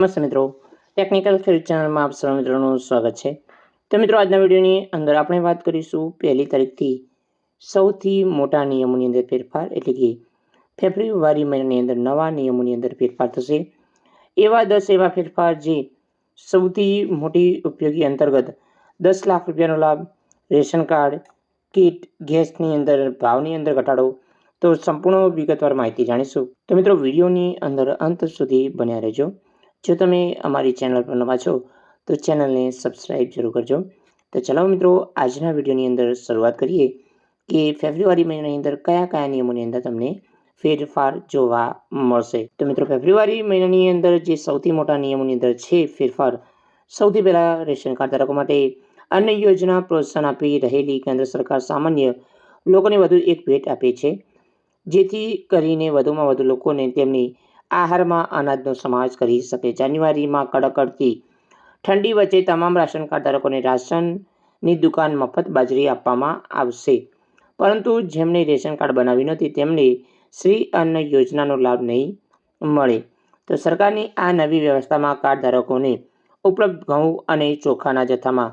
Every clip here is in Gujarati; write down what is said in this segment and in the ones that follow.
નમસ્તે મિત્રો. ટેકનિકલ ખેડૂત ચેનલમાં આપ સર્વ મિત્રોનું સ્વાગત છે. તો મિત્રો, આજના વિડીયોની અંદર આપણે વાત કરીશું પહેલી તારીખથી સૌથી મોટા નિયમોની અંદર ફેરફાર, એટલે કે ફેબ્રુઆરી મહિનાની અંદર નવા નિયમોની અંદર ફેરફાર થશે. એવા દસ એવા ફેરફાર જે સૌથી મોટી ઉપયોગી અંતર્ગત દસ લાખ રૂપિયાનો લાભ, રેશન કાર્ડ, કીટ, ગેસની અંદર, ભાવની અંદર ઘટાડો, તો સંપૂર્ણ વિગતવાર માહિતી જાણીશું. તો મિત્રો, વિડીયોની અંદર અંત સુધી બન્યા રહેજો. જો તમે અમારી ચેનલ પર નવા છો, તો ચેનલને સબસ્ક્રાઈબ જરૂર કરજો. તો ચલો મિત્રો, આજના વિડીયોની અંદર શરૂઆત કરીએ કે ફેબ્રુઆરી મહિનાની અંદર કયા કયા નિયમોની અંદર તમને ફેરફાર જોવા મળશે. તો મિત્રો, ફેબ્રુઆરી મહિનાની અંદર જે સૌથી મોટા નિયમોની અંદર છે ફેરફાર, સૌથી પહેલાં રેશન કાર્ડ ધારકો માટે અન્ય યોજના પ્રોત્સાહન આપી રહેલી કેન્દ્ર સરકાર સામાન્ય લોકોને વધુ એક ભેટ આપે છે, જેથી કરીને વધુમાં વધુ લોકોને તેમની આહારમાં અનાજનો સમાવેશ કરી શકે. જાન્યુઆરીમાં કડકડતી ઠંડી વચ્ચે તમામ રાશન કાર્ડ ધારકોને રાશનની દુકાન મફત બાજરી આપવામાં આવશે. પરંતુ જેમણે રેશન કાર્ડ બનાવ્યું નથી તેમને શ્રી અન્ન યોજનાનો લાભ નહીં મળે. તો સરકારની આ નવી વ્યવસ્થામાં કાર્ડ ધારકોને ઉપલબ્ધ ઘઉં અને ચોખાના જથ્થામાં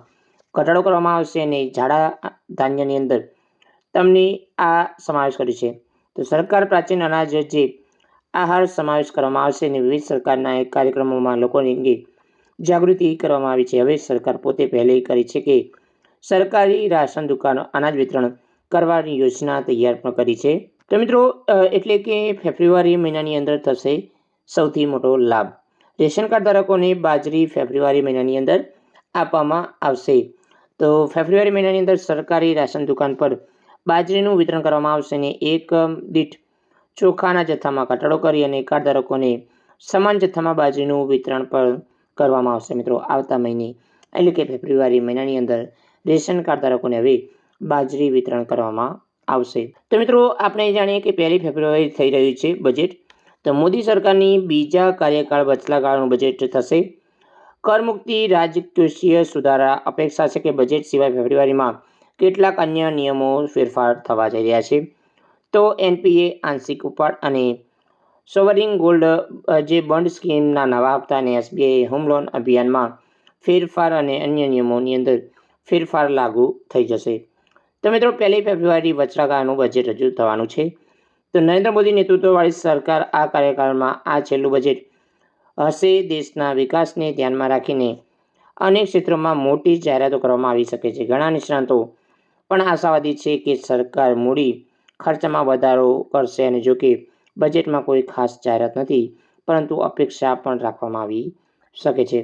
ઘટાડો કરવામાં આવશે અને જાડા ધાન્યની અંદર તમને આ સમાવેશ કર્યો છે. તો સરકાર પ્રાચીન અનાજ જે આહાર સમાવેશ કરવામાં આવશે અને વિવિધ સરકારના એક કાર્યક્રમોમાં લોકોની અંગે જાગૃતિ કરવામાં આવી છે. હવે સરકાર પોતે પહેલે કરી છે કે સરકારી રાશન દુકાનો અનાજ વિતરણ કરવાની યોજના તૈયાર પણ કરી છે. તો મિત્રો એટલે કે ફેબ્રુઆરી મહિનાની અંદર થશે સૌથી મોટો લાભ. રેશન કાર્ડ ધારકોને બાજરી ફેબ્રુઆરી મહિનાની અંદર આપવામાં આવશે. તો ફેબ્રુઆરી મહિનાની અંદર સરકારી રાશન દુકાન પર બાજરીનું વિતરણ કરવામાં આવશે અને એક દીઠ ચોખાના જથ્થામાં ઘટાડો કરી અને કાર્ડ ધારકોને સમાન જથ્થામાં બાજરીનું વિતરણ પણ કરવામાં આવશે. મિત્રો, આવતા મહિને, એટલે કે ફેબ્રુઆરી મહિનાની અંદર રેશન કાર્ડ ધારકોને હવે બાજરી વિતરણ કરવામાં આવશે. તો મિત્રો, આપણે જાણીએ કે પહેલી ફેબ્રુઆરી થઈ રહ્યું છે બજેટ. તો મોદી સરકારની બીજા કાર્યકાળ વચલા ગાળાનું બજેટ થશે. કરમુક્તિ રાજકોષીય સુધારા, અપેક્ષા છે કે બજેટ સિવાય ફેબ્રુઆરીમાં કેટલાક અન્ય નિયમો ફેરફાર થવા જઈ રહ્યા છે. તો એનપીએ આંશિક ઉપાડ અને સોવરિંગ ગોલ્ડ જે બોન્ડ સ્કીમના નવા હપ્તા અને એસબીઆઈ હોમ લોન અભિયાનમાં ફેરફાર અને અન્ય નિયમોની અંદર ફેરફાર લાગુ થઈ જશે. તો મિત્રો, પહેલી ફેબ્રુઆરી વચરાગાળાનું બજેટ રજૂ થવાનું છે. તો નરેન્દ્ર મોદી નેતૃત્વવાળી સરકાર આ કાર્યકાળમાં આ છેલ્લું બજેટ હશે. દેશના વિકાસને ધ્યાનમાં રાખીને અનેક ક્ષેત્રોમાં મોટી જાહેરાતો કરવામાં આવી શકે છે. ઘણા નિષ્ણાતો પણ આશાવાદી છે કે સરકાર મૂડી ખર્ચમાં વધારો કરશે અને જો કે બજેટમાં કોઈ ખાસ જાહેરાત નથી, પરંતુ અપેક્ષા પણ રાખવામાં આવી શકે છે.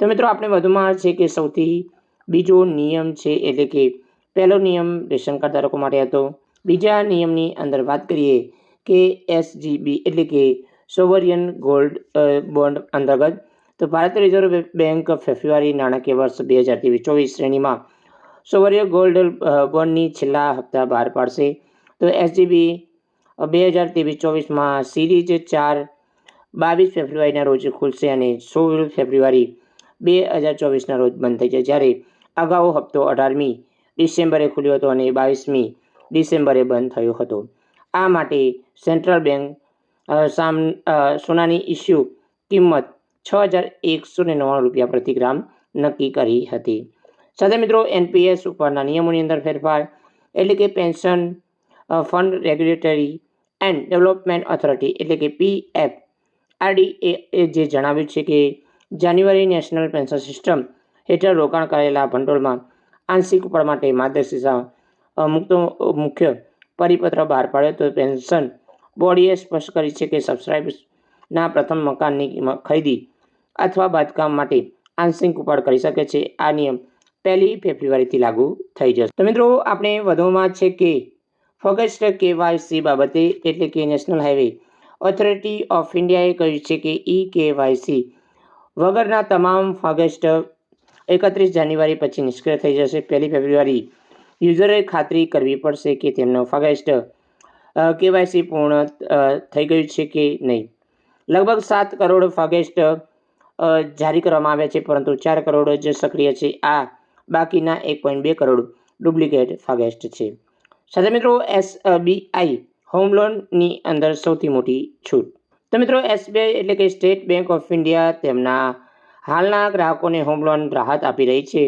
તો મિત્રો, આપણે વધુમાં છે કે સૌથી બીજો નિયમ છે એટલે કે પહેલો નિયમ રેશન કાર્ડ ધારકો માટે હતો. બીજા નિયમની અંદર વાત કરીએ કે એસજીબી એટલે કે સોવરિયન ગોલ્ડ બોન્ડ અંતર્ગત, તો ભારતીય રિઝર્વ બેંક ફેબ્રુઆરી નાણાકીય વર્ષ બે હજાર ચોવીસ શ્રેણીમાં સોવરિય ગોલ્ડ બોન્ડની છેલ્લા હપ્તા બહાર પાડશે. તો એસજીબી બે હજાર ત્રેવીસ ચોવીસમાં સિરીઝ ચાર બાવીસ ફેબ્રુઆરીના રોજ ખુલશે અને સોળ ફેબ્રુઆરી બે હજાર ચોવીસના રોજ બંધ થઈ જાય. જ્યારે અગાઉ હપ્તો અઢારમી ડિસેમ્બરે ખુલ્યો હતો અને બાવીસમી ડિસેમ્બરે બંધ થયો હતો. આ માટે સેન્ટ્રલ બેંક સામ સોનાની ઇસ્યુ કિંમત છ હજાર એકસો ને નવ્વાણું રૂપિયા પ્રતિ ગ્રામ નક્કી કરી હતી. સાથે મિત્રો, એનપીએસ ઉપરના નિયમોની અંદર ફેરફાર એટલે કે pension fund regulatory and development authority એટલે કે પીએફ આરડીએ એ જે જણાવ્યું છે કે જાન્યુઆરી નેશનલ પેન્શન સિસ્ટમ હેઠળ રોકાણ કરેલા ભંડોળમાં આંશિક ઉપાડ માટે માર્ગદર્શિકા મુક્ત, મુખ્ય પરિપત્ર બહાર પાડ્યો તો પેન્શન બોડીએ સ્પષ્ટ કરી છે કે સબસ્ક્રાઇબના પ્રથમ મકાનની ખરીદી અથવા બાંધકામ માટે આંશિક ઉપાડ કરી શકે છે. આ નિયમ પહેલી ફેબ્રુઆરીથી લાગુ થઈ જશે. તો મિત્રો, આપણે વધુમાં છે કે ફોગસ્ટ કેવાયસી બાબતે એટલે કે નેશનલ હાઈવે ઓથોરિટી ઓફ ઇન્ડિયાએ કહ્યું છે કે ઈ કેવાયસી વગરના તમામ ફોગસ્ટ એકત્રીસ જાન્યુઆરી પછી નિષ્ક્રિય થઈ જશે. પહેલી ફેબ્રુઆરી યુઝરે ખાતરી કરવી પડશે કે તેમનો ફોગસ્ટ કેવાયસી પૂર્ણ થઈ ગયું છે કે નહીં. લગભગ સાત કરોડ ફોગસ્ટ જારી કરવામાં આવ્યા છે, પરંતુ ચાર કરોડ જ સક્રિય છે. આ બાકીના એક પોઈન્ટ બે કરોડ ડુપ્લિકેટ ફોગેસ્ટ છે. સાથે મિત્રો એસ બીઆઈ હોમ લોનની અંદર સૌથી મોટી છૂટ. તો મિત્રો એસબીઆઈ એટલે કે સ્ટેટ બેંક ઓફ ઇન્ડિયા તેમના હાલના ગ્રાહકોને હોમ લોન રાહત આપી રહી છે.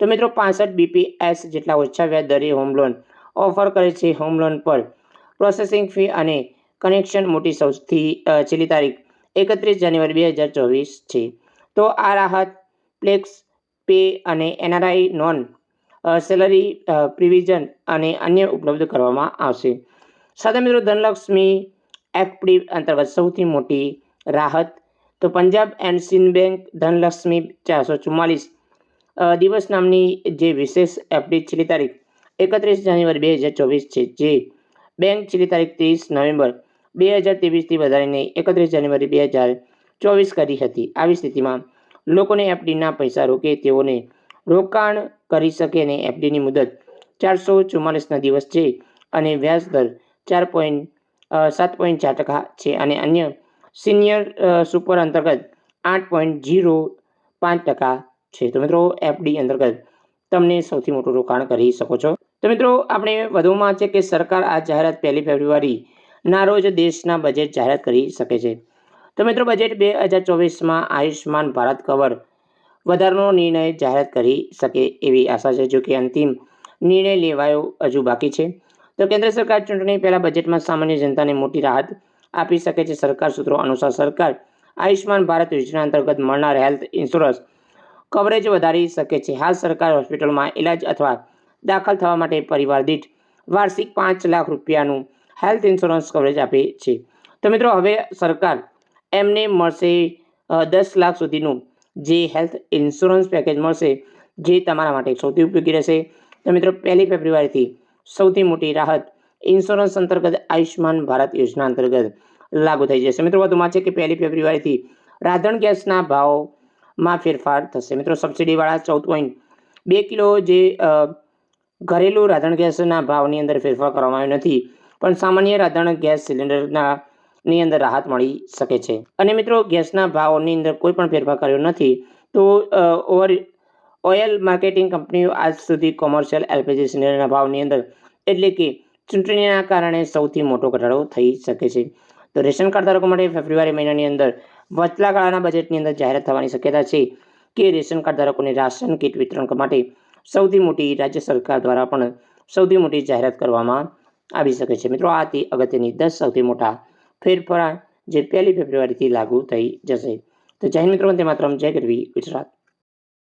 તો મિત્રો પાસઠ બીપીએસ જેટલા ઓછા વ્યાજ દરે હોમ લોન ઓફર કરે છે. હોમ લોન પર પ્રોસેસિંગ ફી અને કનેક્શન મોટી સૌથી છેલ્લી તારીખ એકત્રીસ જાન્યુઆરી બે હજાર ચોવીસ છે. તો આ રાહત ફ્લેક્સ પે અને એનઆરઆઈ નોન સેલરી પ્રિવિઝન અને અન્ય ઉપલબ્ધ કરવામાં આવશે. સાથે મિત્રો ધનલક્ષ્મી એફડી અંતર્ગત સૌથી મોટી રાહત. તો પંજાબ એન્ડ સિંધ બેંક ધનલક્ષ્મી ચારસો ચુમ્માલીસ દિવસ નામની જે વિશેષ એફડી છેલ્લી તારીખ એકત્રીસ જાન્યુઆરી બે હજાર ચોવીસ છે, જે બેંક છેલ્લી તારીખ ત્રીસ નવેમ્બર બે હજાર ત્રેવીસથી વધારીને એકત્રીસ જાન્યુઆરી બે હજાર ચોવીસ કરી હતી. આવી સ્થિતિમાં લોકોને એફડીના પૈસા રોકે તેઓને રોકાણ કરી શકે અને એફડીની મુદત. ચારસો ચુમ્માલીસના દિવસ છે અને વ્યાજ દર ચાર પોઈન્ટ સાત પોઈન્ટ ચાર ટકા છે અને અન્ય સિનિયર સુપર અંતર્ગત આઠ પોઈન્ટ જીરો પાંચ ટકા છે. તો મિત્રો, એફડી અંતર્ગત તમને સૌથી મોટું રોકાણ કરી શકો છો. તો મિત્રો, આપણે વધુમાં છે કે સરકાર આ જાહેરાત પહેલી ફેબ્રુઆરીના રોજ દેશના બજેટ જાહેરાત કરી શકે છે. તો મિત્રો, બજેટ બે હજાર ચોવીસમાં આયુષ્યમાન ભારત કવર વધારાનો નિર્ણય જાહેરાત કરી શકે એવી આશા છે, જો કે અંતિમ નિર્ણય લેવાયો હજુ બાકી છે. તો કેન્દ્ર સરકાર ચૂંટણી પહેલાં બજેટમાં સામાન્ય જનતાને મોટી રાહત આપી શકે છે. સરકાર સૂત્રો અનુસાર સરકાર આયુષ્માન ભારત યોજના અંતર્ગત મળનાર હેલ્થ ઇન્સ્યોરન્સ કવરેજ વધારી શકે છે. હાલ સરકાર હોસ્પિટલમાં ઇલાજ અથવા દાખલ થવા માટે પરિવાર દીઠ વાર્ષિક પાંચ લાખ રૂપિયાનું હેલ્થ ઇન્સ્યોરન્સ કવરેજ આપે છે. તો મિત્રો, હવે સરકાર એમને મળશે દસ લાખ સુધીનું જે હેલ્થ ઇન્સ્યોરન્સ પેકેજ મળશે, જે તમારા માટે સૌથી ઉપયોગી રહેશે. તો મિત્રો, પહેલી ફેબ્રુઆરીથી સૌથી મોટી રાહત ઇન્સ્યોરન્સ અંતર્ગત આયુષ્માન ભારત યોજના અંતર્ગત લાગુ થઈ જશે. મિત્રો, વધુમાં છે કે પહેલી ફેબ્રુઆરીથી રાંધણ ગેસના ભાવમાં ફેરફાર થશે. મિત્રો, સબસિડીવાળા ચૌદ પોઈન્ટ બે કિલો જે ઘરેલું રાંધણ ગેસના ભાવની અંદર ફેરફાર કરવામાં આવ્યો નથી. પણ સામાન્ય રાંધણ ગેસ સિલિન્ડરના ની અંદર રાહત મળી શકે છે. અને મિત્રો, ગેસના ભાવની અંદર કોઈ પણ ફેરફાર કર્યો નથી, તો ઓવર, ઓઇલ માર્કેટિંગ કંપનીઓ આજ સુધી કોમર્શિયલ એલપીજી સિલિન્ડરના ભાવની અંદર, એટલે કે ચૂંટણીના કારણે સૌથી મોટો ઘટાડો થઈ શકે છે. તો રેશન કાર્ડ ધારકો માટે ફેબ્રુઆરી મહિનાની અંદર વચલા ગાળાના બજેટની અંદર જાહેરાત થવાની શક્યતા છે કે રેશન કાર્ડ ધારકોને રાશન કીટ વિતરણ માટે સૌથી મોટી રાજ્ય સરકાર દ્વારા પણ સૌથી મોટી જાહેરાત કરવામાં આવી શકે છે. મિત્રો, આ તે અગત્યની દસ સૌથી મોટા ફેરફાર જે પહેલી ફેબ્રુઆરીથી લાગુ થઈ જશે. તો જૈન મિત્રો તે માત્ર જય ગરવી ગુજરાત.